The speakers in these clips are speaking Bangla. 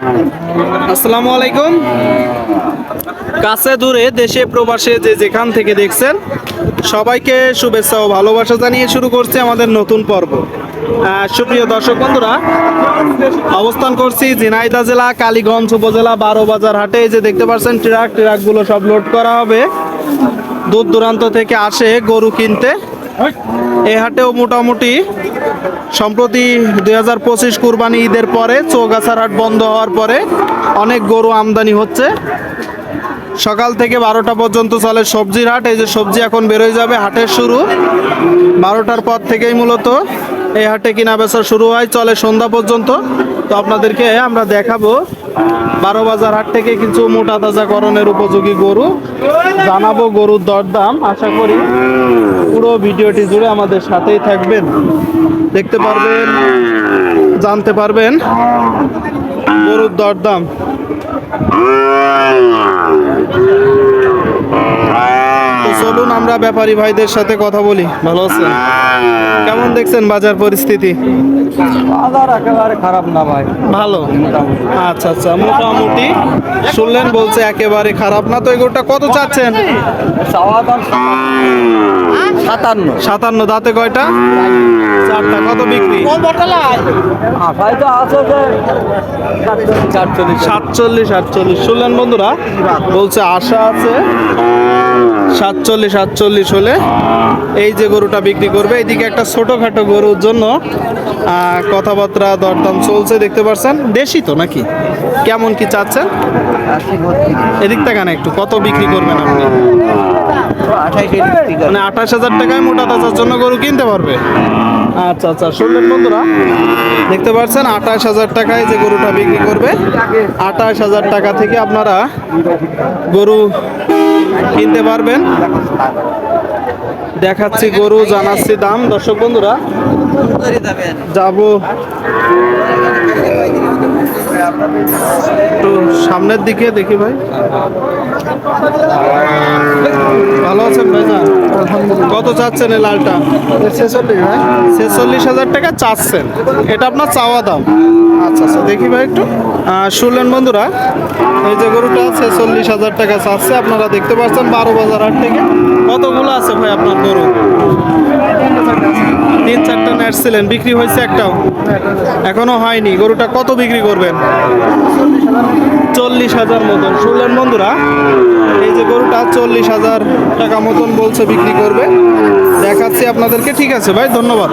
আসসালামু আলাইকুম। কাছে দূরে দেশে প্রবাসে যে যেখান থেকে দেখছেন, সবাইকে শুভেচ্ছা ও ভালোবাসা জানিয়ে শুরু করছি আমাদের নতুন পর্ব। সুপ্রিয় দর্শক বন্ধুরা, অবস্থান করছি ঝিনাইদহ জেলা, কালীগঞ্জ উপজেলা বারো বাজার হাটে যে দেখতে পাচ্ছেন, ট্রাক, ট্রাকগুলো সব লোড করা হবে। দূর দূরান্ত থেকে আসে গরু কিনতে। এই হাটেও মোটামুটি সম্প্রতি দুই হাজার পঁচিশ কুরবানি ঈদের পরে চৌগাছার হাট বন্ধ হওয়ার পরে অনেক গরু আমদানি হচ্ছে। সকাল থেকে বারোটা পর্যন্ত চলে সবজির হাট। এই যে সবজি এখন বেরোয় যাবে, হাটের শুরু। বারোটার পর থেকেই মূলত এই হাটে কিনা বেচা শুরু হয়, চলে সন্ধ্যা পর্যন্ত। তো আপনাদেরকে আমরা দেখাবো বারো বাজার হাট থেকে কিছু মোটা তাজা করণের উপযোগী গরু। জানাব গরুর দরদাম। আশা করি পুরো ভিডিওটি জুড়ে আমাদের সাথেই থাকবেন। দেখতে পারবেন, জানতে পারবেন গরুর দরদাম। চলুন আমরা ব্যাপারী ভাইদের সাথে কথা বলি। ভালো আছেন? কেমন দেখছেন বাজার পরিস্থিতি? বাজার একেবারে খারাপ না ভাই। ভালো? আচ্ছা আচ্ছা মোটামুটি। শুনলেন বলছে একেবারে খারাপ। না তো এগুলোটা কত চাচ্ছেন? সাতান্ন। সাতান্ন দাঁতে কয়টা? চারটা কত বিক্রি? আশায় তো আছে যে চারচল্লিশ সাতচল্লিশ আটচল্লিশ। শুনলেন বন্ধুরা বলছে আশা আছে সাতচল্লিশ আটচল্লিশ হলে এই যে গরুটা বিক্রি করবে এইদিকে একটা ছোটোখাটো গরুর জন্য কথাবার্তা দরদাম চলছে দেখতে পাচ্ছেন দেশি তো নাকি? কেমন কি চাচ্ছেন? এদিক থেকে না একটু? কত বিক্রি করবেন আপনি? মানে আঠাশ হাজার টাকায় মোটা তাজার জন্য গরু কিনতে পারবে? আচ্ছা আচ্ছা শুনলেন বন্ধুরা। দেখতে পাচ্ছেন, আঠাশ হাজার টাকায় যে গরুটা বিক্রি করবে। আঠাশ হাজার টাকা থেকে আপনারা গরু কিনতে পারবেন। দেখাচ্ছি গরু, জানাচ্ছি দাম। দর্শক বন্ধুরা, যাব। একটু সামনের দিকে দেখি ভাই। ভালো আছেন ভাই? না কত চাচ্ছেন এই লালটা? ছেচল্লিশ হাজার টাকা চাচ্ছেন। এটা আপনার চাওয়া দাম। আচ্ছা আচ্ছা দেখি ভাই একটু। শুনলেন বন্ধুরা এই যে গরুটা ছেচল্লিশ হাজার টাকা চাচ্ছে। আপনারা দেখতে পাচ্ছেন বারো বাজার হাট থেকে। কতগুলো আছে ভাই আপনার গরু? তিন চারটা নেটছিলেন বিক্রি হয়েছে একটাও। এখনও হয়নি। গরুটা কত বিক্রি করবেন? চল্লিশ হাজার মতন। শুনলেন বন্ধুরা, এই যে গরুটা চল্লিশ হাজার টাকা মতন বলছে বিক্রি করবে। দেখাচ্ছি আপনাদেরকে। ঠিক আছে ভাই, ধন্যবাদ।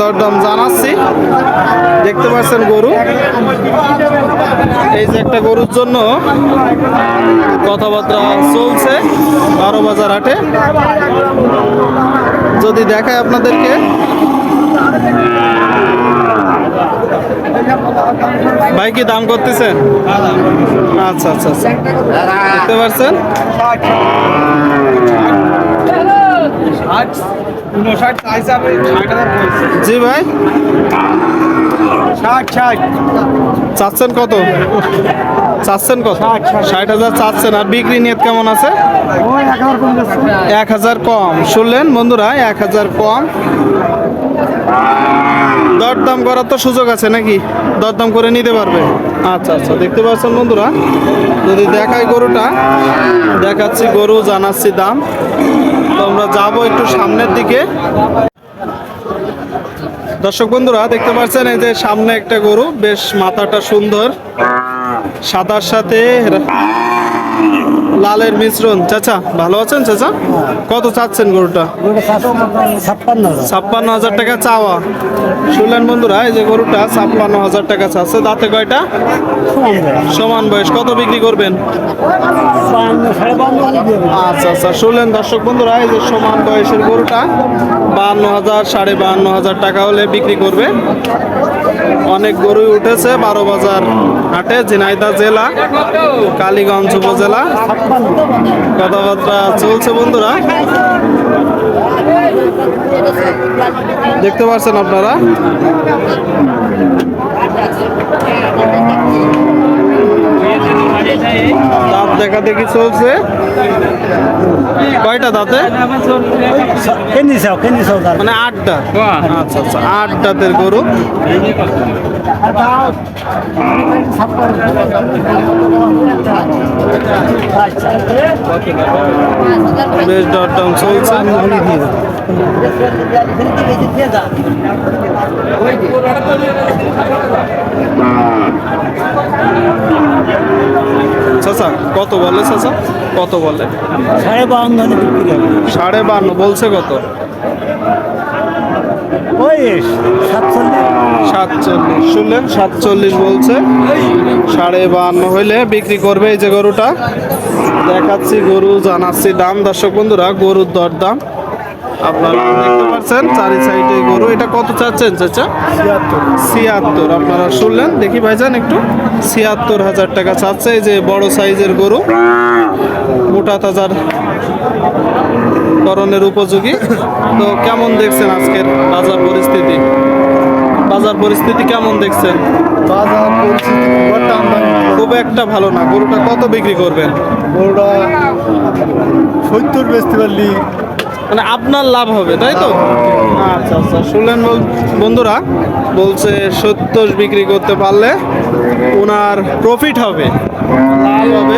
দরদাম জানাচ্ছি। দেখতে পাচ্ছেন গরু। এই যে একটা গরুর জন্য কথাবার্তা চলছে বারো বাজার হাটে। যদি দেখায় আপনাদেরকে। ভাই কি দাম করতেছেন? আচ্ছা আচ্ছা আচ্ছা। দেখতে পাচ্ছেন জি ভাই। চাচ্ছেন কত? চাচ্ছেন কত? ষাট হাজার চাচ্ছেন। আর বিক্রি নিয়ত কেমন আছে? এক হাজার কম। শুনলেন বন্ধুরা এক হাজার কম। দরদাম করার তো সুযোগ আছে নাকি? দরদাম করে নিতে পারবে। আচ্ছা আচ্ছা দেখতে পাচ্ছেন বন্ধুরা যদি দেখাই গরুটা দেখাচ্ছি গরু জানাচ্ছি দাম। তো আমরা যাব একটু সামনের দিকে। দর্শক বন্ধুরা দেখতে পাচ্ছেন এই যে সামনে একটা গরু বেশ মাথাটা সুন্দর। সাদার সাথে লালের মিশ্রণ। চাচা, ভালো আছেন চাচা? কত চাচ্ছেন গরুটা? ছাপ্পান্ন হাজার টাকা চাওয়া। শুনলেন বন্ধুরা, এই যে গরুটা ছাপ্পান্ন হাজার টাকা চাচ্ছে। দাঁতে কয়টা? সমান বয়স। কত বিক্রি করবেন? আচ্ছা আচ্ছা শুনলেন দর্শক বন্ধুরা, এই যে সমান বয়সের গরুটা বাহান্ন হাজার, সাড়ে বাহান্ন হাজার টাকা হলে বিক্রি করবে। অনেক গরু উঠেছে, বারো বাজার হাটে, ঝিনাইদা জেলা, কালীগঞ্জ উপজেলা। কথাবার্তা চলছে বন্ধুরা। দেখতে পাচ্ছেন আপনারা? দাঁত দেখা দেখি চলছে? কয়টা দাঁতে? মানে আটটা। আচ্ছা আচ্ছা আট দাঁতের গরু। বেশ দরদাম চলছে। চাচা কত বলে চাচা? কত বলে? সাড়ে বাউন্ন সাড়ে বান্ন বলছে কত? ওই সাতচল্লিশ। শুনলেন? সাতচল্লিশ বলছে। সাড়ে বান্ন হইলে বিক্রি করবে এই যে গরুটা। দেখাচ্ছি গরু জানাচ্ছি দাম। দর্শক বন্ধুরা গরুর দর দাম আপনারা দেখতে পাচ্ছেন চারি সাইডে গরু। এটা কত চাচ্ছেন চাচা? ছিয়াত্তর। আপনারা শুনলেন? দেখি ভাইজান একটু। ছিয়াত্তর হাজার টাকা চাচ্ছে এই যে বড় সাইজের গরু। মোটা তাজার করণের উপযোগী। তো কেমন দেখছেন আজকের বাজার পরিস্থিতি? বাজার পরিস্থিতি কেমন দেখছেন? বাজার পরিস্থিতি খুব খুব একটা ভালো না। গরুটা কত বিক্রি করবেন? গরুটা সত্তর বেচতে পারলি। মানে আপনার লাভ হবে তাই তো? আচ্ছা আচ্ছা। শুনলেন বন্ধুরা বলছে সত্তর বিক্রি করতে পারলে ওনার প্রফিট হবে। লাভ হবে।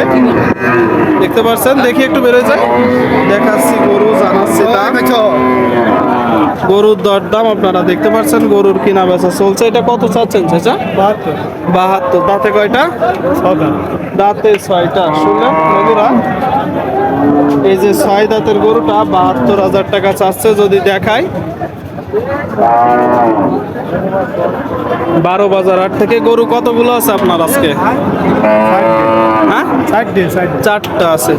দেখতে পাচ্ছেন দেখি একটু বেরোয় যায়। দেখাচ্ছি গরু জানাচ্ছি দাম। গরুর দরদাম আপনারা দেখতে পাচ্ছেন গরুর কিনা বেচা চলছে। এটা কত চাচ্ছেন চাচা? বাহাত্তর। বাহাত্তর। দাঁতে কয়টা? দাঁতে ছয়টা। শুনলেন বন্ধুরা? এই যে ছয় দাঁতের গরুটা বাহাত্তর হাজার টাকা চাচ্ছে যদি দেখায় বারো বাজার হাট থেকে গরু কতগুলো আছে আপনার আজকে? হ্যাঁ? চারটা আছে।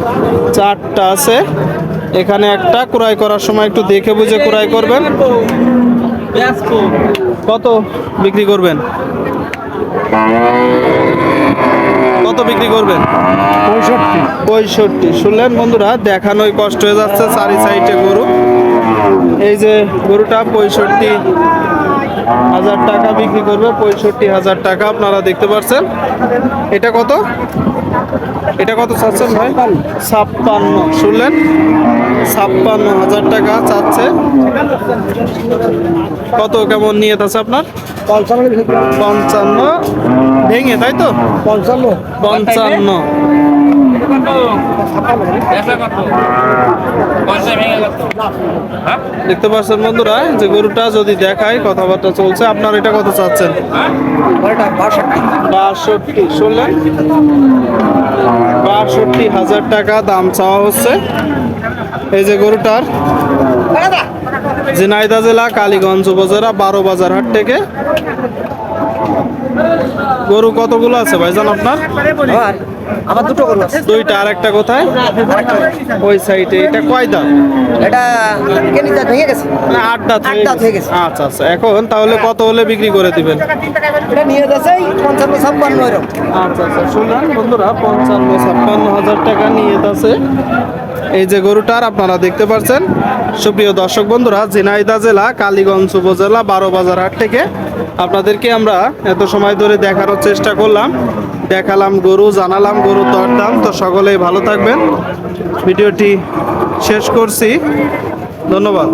চারটা আছে। এখানে একটা ক্রয় করার সময় একটু দেখে বুঝে ক্রয় করবেন। কত বিক্রি করবেন? কত বিক্রি করবেন? পঁয়ষট্টি। পঁয়ষট্টি। শুনলেন বন্ধুরা দেখানোই কষ্ট হয়ে যাচ্ছে চারি সাইডে গরু। এই যে গরুটা পঁয়ষট্টি হাজার টাকা বিক্রি করবে পঁয়ষট্টি হাজার টাকা আপনারা দেখতে পাচ্ছেন। এটা কত? এটা কত চাচ্ছেন ভাই? ছাপ্পান্ন। শুনলেন? ছাপ্পান্ন হাজার টাকা চাচ্ছে। কত? কেমন নিয়ে আছে আপনার? পঞ্চান্ন। পঞ্চান্ন। ভেঙে তাই তো? পঞ্চান্ন। পঞ্চান্ন। দেখতে পাচ্ছেন বন্ধুরা যে গরুটা যদি দেখায় কথাবার্তা চলছে আপনার এটা কত চাচ্ছেন? বাষট্টি। শুনলেন? বাষট্টি হাজার টাকা দাম চাওয়া হচ্ছে। এই যে গরুটার ঝিনাইদা জেলা কালীগঞ্জ উপজেলা বারো বাজার হাট থেকে। গরু কতগুলো আছে ভাইজান আপনার? আমার দুটো গরু আছে। দুইটা আর একটা কোথায় ওই সাইডে। এটা কয় দাঁত? এটা কেনি যা ভেঙে গেছে। মানে আট দাঁত হয়ে দাঁত হয়ে গেছে। আচ্ছা আচ্ছা। এখন তাহলে কত হলে বিক্রি করে দিবেন? এটা নিয়ে যাচ্ছে পঞ্চান্ন ছাপ্পান্ন এরকম। আচ্ছা আচ্ছা। শুনলেন বন্ধুরা পঞ্চান্ন ছাপ্পান্ন হাজার টাকা নিয়ে আছে এই যে গরুটার আপনারা দেখতে পাচ্ছেন সুপ্রিয় দর্শক বন্ধুরা ঝিনাইদা জেলা, কালীগঞ্জ উপজেলা বারো বাজার হাট থেকে আপনাদেরকে আমরা এত সময় ধরে দেখানোর চেষ্টা করলাম। দেখালাম গরু, জানালাম গরু, দরদাম। তো সকলেই ভালো থাকবেন। ভিডিওটি শেষ করছি। ধন্যবাদ।